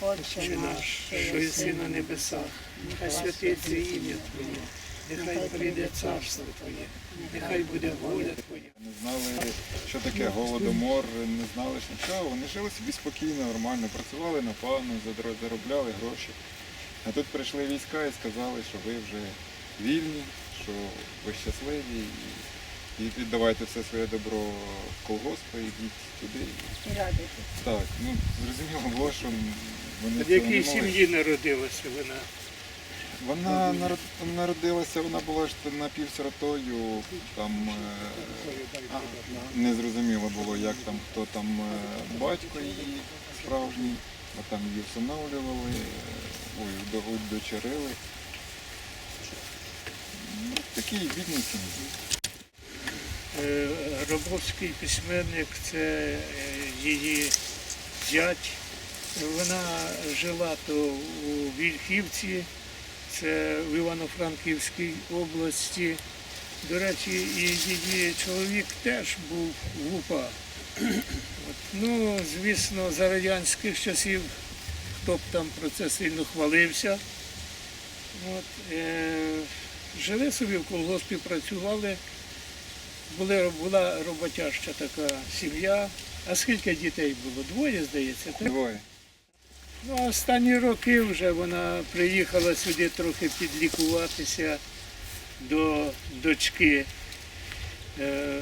Отче наш, що єси на небесах, нехай святиться ім'я Твоє, нехай прийде царство Твоє, нехай буде воля Твоя. Не знали, що таке голодомор, не знали ж нічого. Вони жили собі спокійно, нормально, працювали на пану, заробляли гроші. А тут прийшли війська і сказали, що ви вже вільні, що ви щасливі і, і віддавайте все своє добро в колгоспи, йдіть туди. І радуйтесь. Так, ну зрозуміло було, що вони В цього якій не могли. сім'ї народилася вона? Вона народ- народилася, вона була ж напівсиротою, там е, не зрозуміло було, як там, хто там е, батько її справжній, бо там її всиновлювали, е, ой, удо- удочерили. Ну, Такий бідний сім'ї. Е, Гробовський письменник це е, її зять. Вона жила то у Вільхівці, це в Івано-Франківській області. До речі, і її чоловік теж був в УПА. Ну, звісно, за радянських часів, хто б там про це сильно хвалився. От, е, жили собі в колгоспі, працювали. Були, була роботяща така сім'я. А скільки дітей було? Двоє, здається. так? Двоє. Ну, останні роки вже вона приїхала сюди трохи підлікуватися до дочки. Е,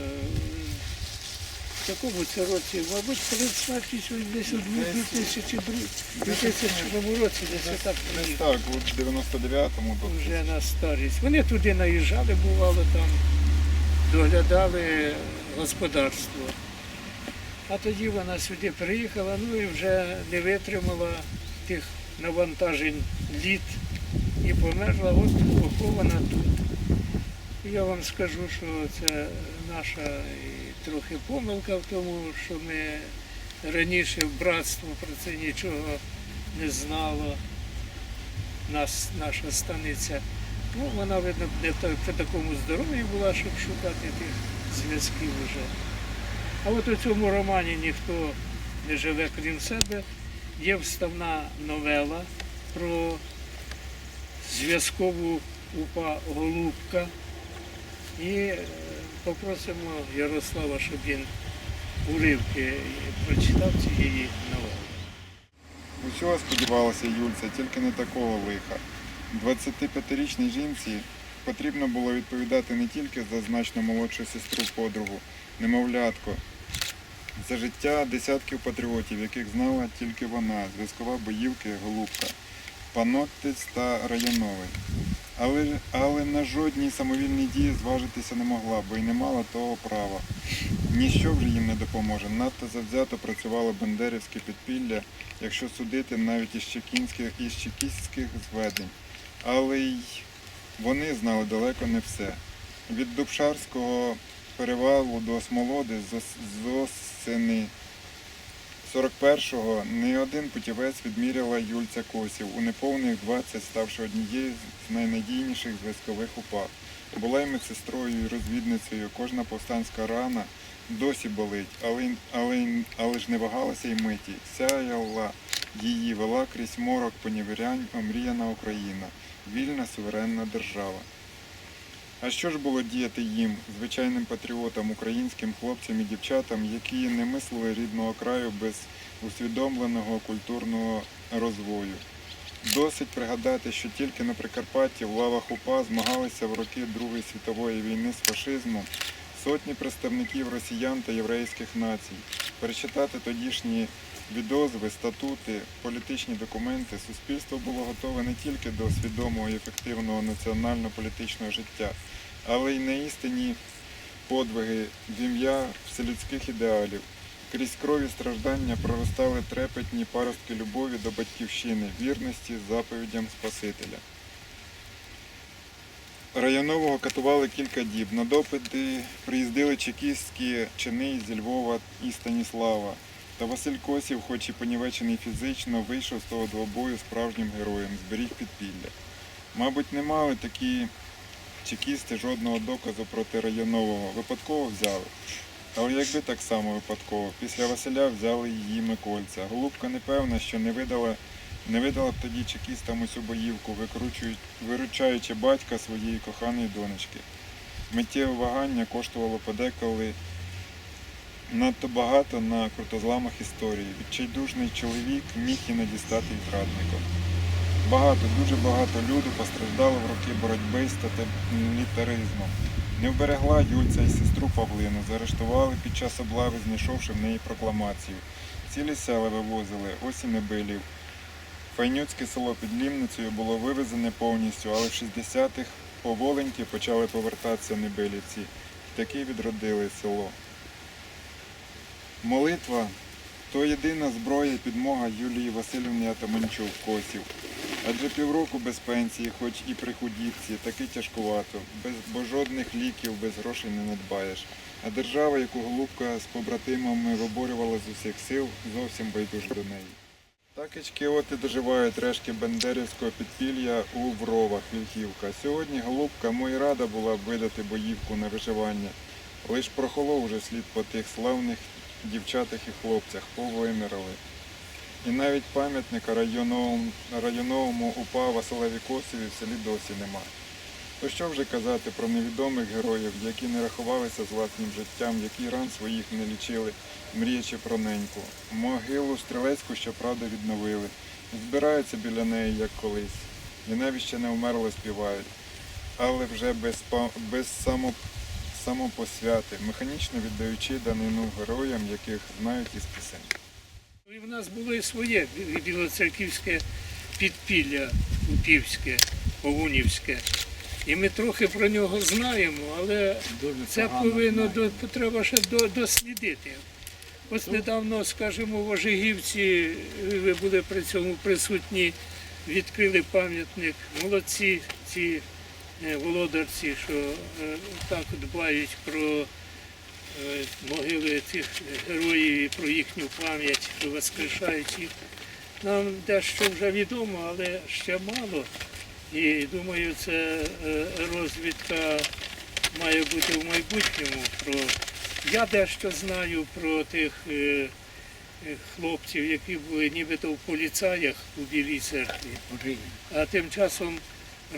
в такому це році, мабуть, перед смертю десь у 2002 році, десь Десь приїхала. так, у 99-му тобто. Вже на старість. Вони туди наїжджали, бувало там, доглядали господарство. А тоді вона сюди приїхала, ну і вже не витримала тих навантажень літ і померла, от похована тут. Я вам скажу, що це наша трохи помилка в тому, що ми раніше братство про це нічого не знало нас, наша станиця. Ну, вона, видно, та- при такому здоров'ї була, щоб шукати тих зв'язків вже. А от у цьому романі ніхто не живе крім себе. Є вставна новела про зв'язкову упа Голубка. І е, попросимо Ярослава, щоб він уривки прочитав цієї новели. Усього сподівалася Юльця, тільки не такого лиха. 25-річній жінці потрібно було відповідати не тільки за значно молодшу сестру подругу, немовлятко, за життя десятків патріотів, яких знала тільки вона, зв'язкова боївки Голубка, Паноттець та Раяновий. Але, але на жодній самовільній дії зважитися не могла, бо й не мала того права. Ніщо вже їм не допоможе. Надто завзято працювало бандерівське підпілля, якщо судити навіть із чекістських зведень. Але й вони знали далеко не все. Від Дубшарського перевалу до Смолоди з ос- осени 41-го не один путівець відміряла Юльця Косів, у неповних 20 ставши однією з найнадійніших зв'язкових упа. Була й медсестрою, і розвідницею, кожна повстанська рана досі болить, але, але, але ж не вагалася й миті. Сяяла її вела крізь морок поневірянь омріяна Україна, вільна суверенна держава. А що ж було діяти їм, звичайним патріотам, українським хлопцям і дівчатам, які не мислили рідного краю без усвідомленого культурного розвою? Досить пригадати, що тільки на Прикарпатті в лавах УПА змагалися в роки Другої світової війни з фашизмом сотні представників росіян та єврейських націй. Перечитати тодішні відозви, статути, політичні документи, суспільство було готове не тільки до свідомого і ефективного національно-політичного життя, але й на істинні подвиги в ім'я вселюдських ідеалів. Крізь крові страждання проростали трепетні паростки любові до батьківщини, вірності заповідям Спасителя. Районового катували кілька діб. На допити приїздили чекістські чини зі Львова і Станіслава. Та Василь Косів, хоч і понівечений фізично, вийшов з того двобою справжнім героєм, зберіг підпілля. Мабуть, не мали такі чекісти жодного доказу проти районового. Випадково взяли. Але якби так само випадково, після Василя взяли її Микольця. Голубка не певна, що не видала, не видала б тоді чекістам усю боївку, виручаючи батька своєї коханої донечки. Миттєве вагання коштувало подеколи надто багато на крутозламах історії. Відчайдушний чоловік міг і не дістати й зрадником. Багато, дуже багато людей постраждали в роки боротьби з тоталітаризмом. Не вберегла Юльця і сестру Павлину, заарештували під час облави, знайшовши в неї прокламацію. Цілі села вивозили, ось і Небилів. Файнюцьке село під Лімницею було вивезене повністю, але в 60-х поволеньки почали повертатися небилівці. І таки відродили село. Молитва то єдина зброя і підмога Юлії Васильівні Атаманчук Косів. Адже півроку без пенсії, хоч і при худібці, таки тяжкувато, бо жодних ліків без грошей не надбаєш. А держава, яку Голубка з побратимами виборювала з усіх сил, зовсім байдужа до неї. Так і доживають решки Бендерівського підпілля у Вровах, Вільхівка. Сьогодні Голубка мої рада була видати боївку на виживання. Лиш прохолов уже слід по тих славних дівчатах і хлопцях, повимирали. І навіть пам'ятника районному УПА Василеві Косові в селі досі немає. То що вже казати про невідомих героїв, які не рахувалися з власним життям, які ран своїх не лічили, мріячи про неньку. Могилу стрілецьку, щоправда, відновили. Збираються біля неї, як колись. І навіть ще не вмерло співають. Але вже без, без само, самопосвяти, механічно віддаючи данину героям, яких знають із пісень. І в нас було і своє білоцерківське підпілля Упівське, Огунівське. І ми трохи про нього знаємо, але це повинно до, треба ще до, дослідити. Ось недавно, скажімо, в Ожигівці, ви були при цьому присутні, відкрили пам'ятник. Молодці ці е, володарці, що е, так дбають про е, могили цих героїв і про їхню пам'ять, що воскрешають їх. Нам дещо вже відомо, але ще мало. І думаю, це е, розвідка має бути в майбутньому. Про... Я дещо знаю про тих е, е, хлопців, які були нібито в поліцаях у Білій церкві. А тим часом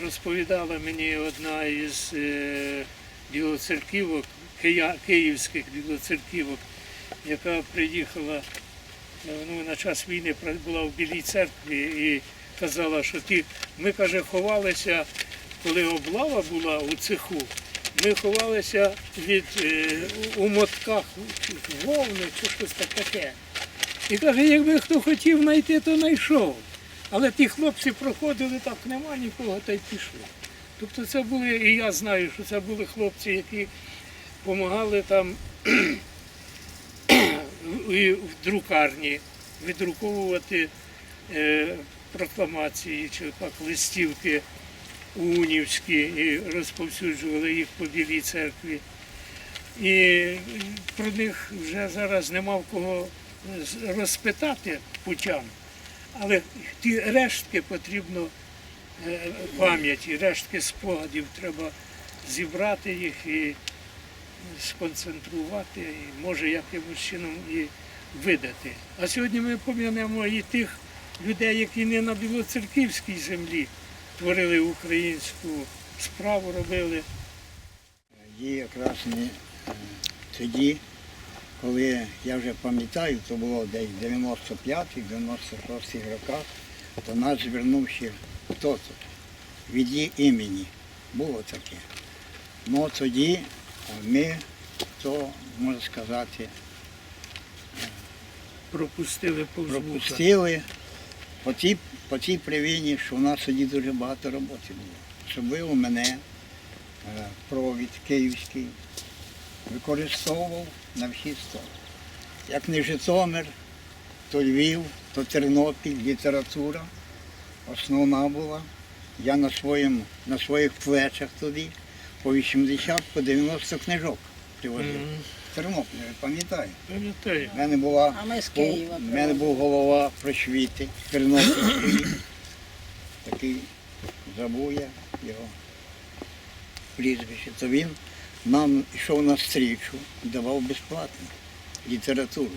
розповідала мені одна із е, білоцерківок, київських білоцерківок, яка приїхала е, ну, на час війни була в Білій церкві і казала, що ті, ми каже, ховалися, коли облава була у цеху, ми ховалися від е, у мотках вовни чи щось таке. І каже, якби хто хотів знайти, то знайшов. Але ті хлопці проходили, так нема нікого, та й пішли. Тобто це були, і я знаю, що це були хлопці, які допомагали там в друкарні віддруковувати е, прокламації чи так, листівки унівські і розповсюджували їх по Білій церкві. І про них вже зараз нема в кого розпитати путям. Але ті рештки потрібно е, пам'яті, рештки спогадів треба зібрати їх і сконцентрувати, і може якимось чином і видати. А сьогодні ми пам'ятаємо і тих людей, які не на білоцерківській землі творили українську справу, робили. Її якраз не е, тоді, коли я вже пам'ятаю, то було десь 95-96 роках, до нас звернувся хто-то від її імені. Було таке. Ну тоді ми, то можна сказати, Пропустили повз пропустили по тій, по тій привині, що у нас тоді дуже багато роботи було. Особливо мене е, провід київський використовував на всі сторони. Як не Житомир, то Львів, то Тернопіль, література основна була. Я на, своєму, на своїх плечах тоді по 80 по 90 книжок привозив. Мгм. Тернопіль, пам'ятаю. Пам'ятаю. У мене була А ми з був- Києва в мене був голова просвіти Тернопільської. Такий забув я його прізвище. То він нам йшов на стрічу, давав безплатно літературу.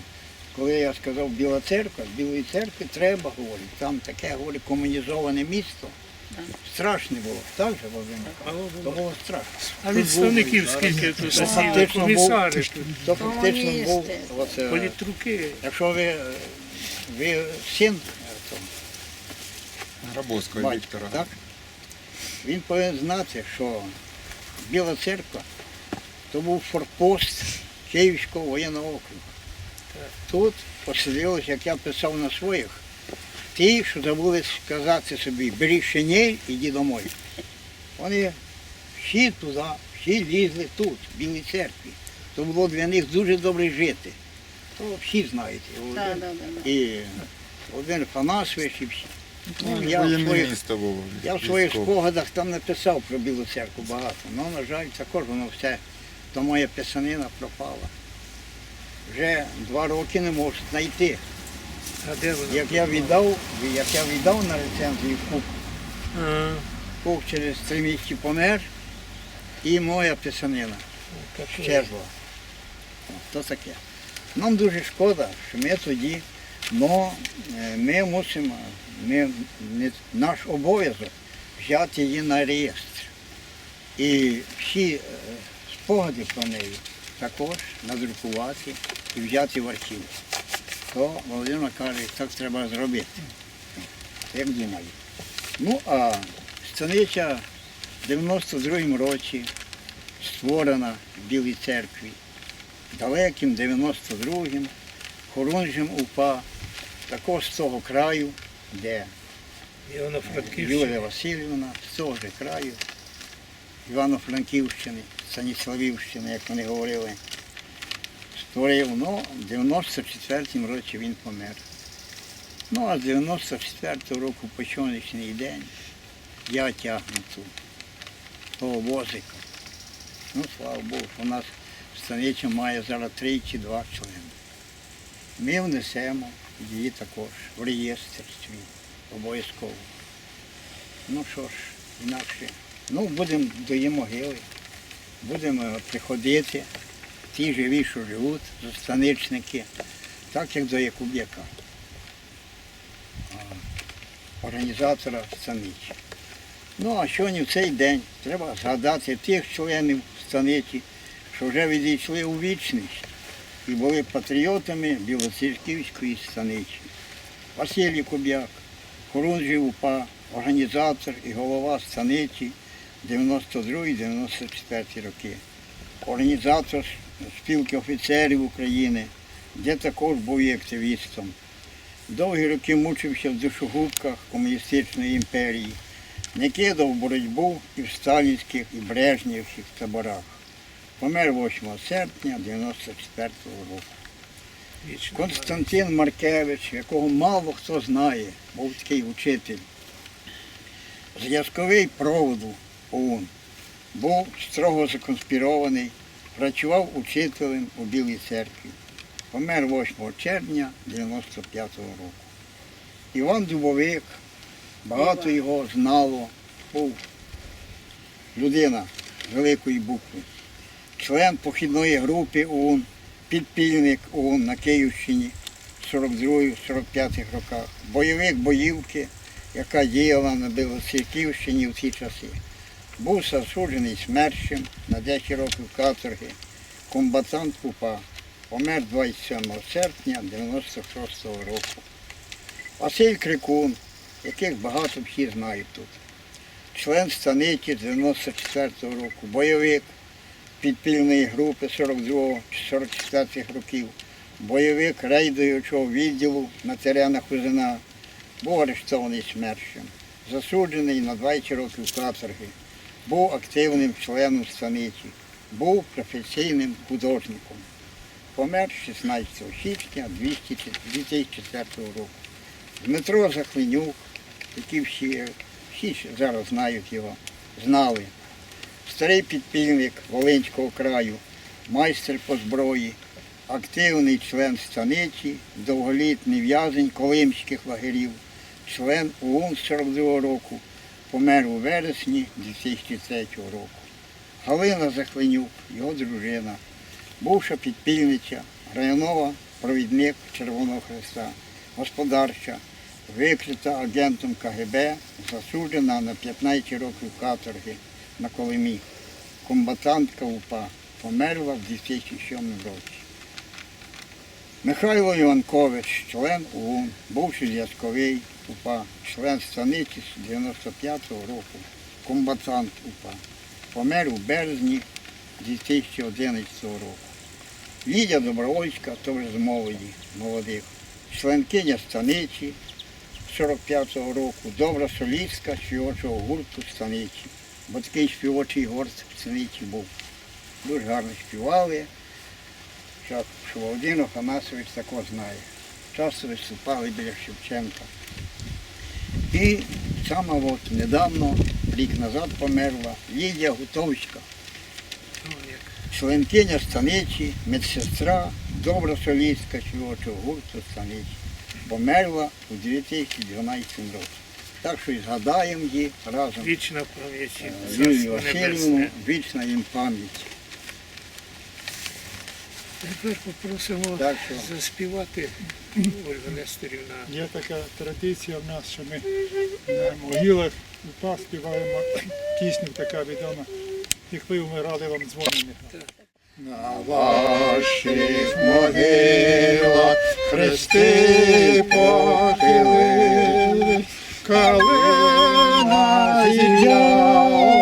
Коли я сказав Біла церква, з Білої церкви треба, говорить, там таке говорить, комунізоване місто. Страшне було, так же Володимир? То було. було страшно. А відставників скільки тут фактично комісари тут, то фактично був оце, політруки. якщо ви, е, ви син е, Грабовського Віктора. так? Він повинен знати, що Біла церква то був форпост Київського воєнного округу. Тут поселилось, як я писав на своїх, ті, що забули сказати собі, бери шинель, іди домой. Вони всі туди, всі лізли тут, в Білій церкві. То було для них дуже добре жити. То всі знаєте. Да, да, да, да. І один Фанасович і всі. Ну, я в своїх я в своїх спогадах там написав про Білу церкву багато. Ну, на жаль, також воно все, то моя писанина пропала. Вже два роки не можу знайти. Як я віддав, як я віддав на рецензію Кук, Кук через три місяці помер, і моя писанина так, щезла. То таке. Нам дуже шкода, що ми тоді, але ми мусимо, ми, не- наш обов'язок взяти її на реєстр. І всі е, спогади про неї також надрукувати і взяти в архів. То Володимир каже, так треба зробити. Як думаю. Ну, а станиця в 92-му році створена в Білій церкві. Далеким 92-м, хорунжем УПА, також з того краю, де. Юлія Васильівна, з цього ж краю, Івано-Франківщини, Станіславівщини, як вони говорили, створив, ну, в 94-му році він помер. Ну, а з 94-го року по сьогоднішній день я тягну ту того возика. Ну, слава Богу, у нас станиця має зараз три чи два члени. Ми внесемо її також в реєстр свій, обов'язково. Ну що ж, інакше. Ну, будемо до її могили, будемо приходити, ті живі, що живуть, станичники, так як до Якуб'яка, організатора станиці. Ну, а сьогодні в цей день треба згадати тих членів станиці, що вже відійшли у вічність і були патріотами Білоцерківської станиці. Василій Куб'як, Хорунжий УПА, організатор і голова станиці 92-94 роки. Організатор спілки офіцерів України, де також був і активістом. Довгі роки мучився в душогубках комуністичної імперії, не кидав боротьбу і в сталінських, і брежнівських таборах. Помер 8 серпня 94 року. Константин Маркевич, якого мало хто знає, був такий учитель. Зв'язковий проводу ОУН. Був строго законспірований, працював учителем у Білій церкві. Помер 8 червня 95 року. Іван Дубовик, багато його знало, був людина великої букви, член похідної групи ОУН, підпільник ОУН на Київщині в 42-45 роках, бойовик боївки, яка діяла на Білоцерківщині в ті часи. Був засуджений смерчем на 10 років каторги, комбатант УПА, помер 27 серпня 96 року. Василь Крикун, яких багато всі знають тут. Член станиці 94 року, бойовик підпільної групи 42-44 років, бойовик рейдуючого відділу на теренах Узина, був арештований смерчем, засуджений на 20 років каторги, був активним членом станиці, був професійним художником. Помер 16 січня 2004 року. Дмитро Захленюк, який всі, всі зараз знають його, знали. Старий підпільник Волинського краю, майстер по зброї, активний член станиці, довголітній в'язень Колимських лагерів, член ОУН з 42 року, помер у вересні 2003 року. Галина Захленюк, його дружина, бувша підпільниця, районова провідник Червоного Хреста, господарча, викрита агентом КГБ, засуджена на 15 років каторги на Колимі. Комбатантка УПА померла в 2007 році. Михайло Іванкович, член ОУН, бувший зв'язковий УПА, член станиці з 95-го року, комбатант УПА. Помер у березні 2011 року. Лідія Добровольська, теж з молоді, молодих, членкиня станиці 45-го року, добра солістка співочого гурту станиці. Бо такий співочий гурт в станиці був. Дуже гарно співали. Володимир Афанасович також знає. Часто виступали біля Шевченка. І саме от недавно, рік назад померла Лідія Гутовська, Ну, членкиня станиці, медсестра, добра солістка співочого гурту станиці. Померла у 2012 році. Так що і згадаємо її разом. Вічна пам'ять. Е, Юлію Васильівну, вічна їм пам'ять. Тепер попросимо Так що заспівати Ольга Нестерівна. Є така традиція в нас, що ми на могилах УПА співаємо пісню, така відома. Як ви вмирали, вам дзвонимо. На ваших могилах хрести похилили, калина зів'яла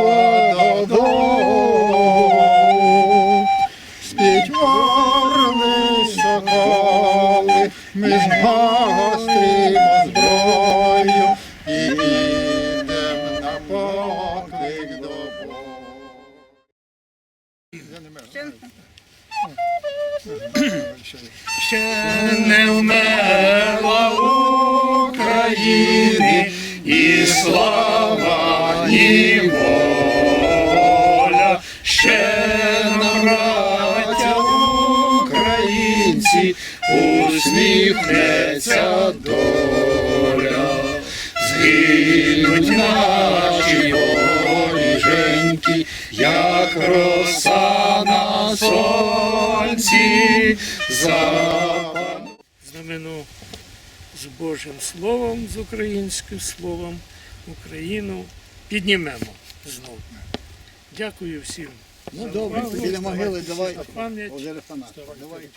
соколи, ми доля, згинуть наші оріженьки, як роса на сонці, запан. Знамену з Божим Словом, з українським словом Україну піднімемо знову. Дякую всім. Ну добре, біля могили. Володимир давай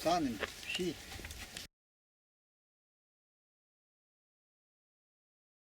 станемо всі.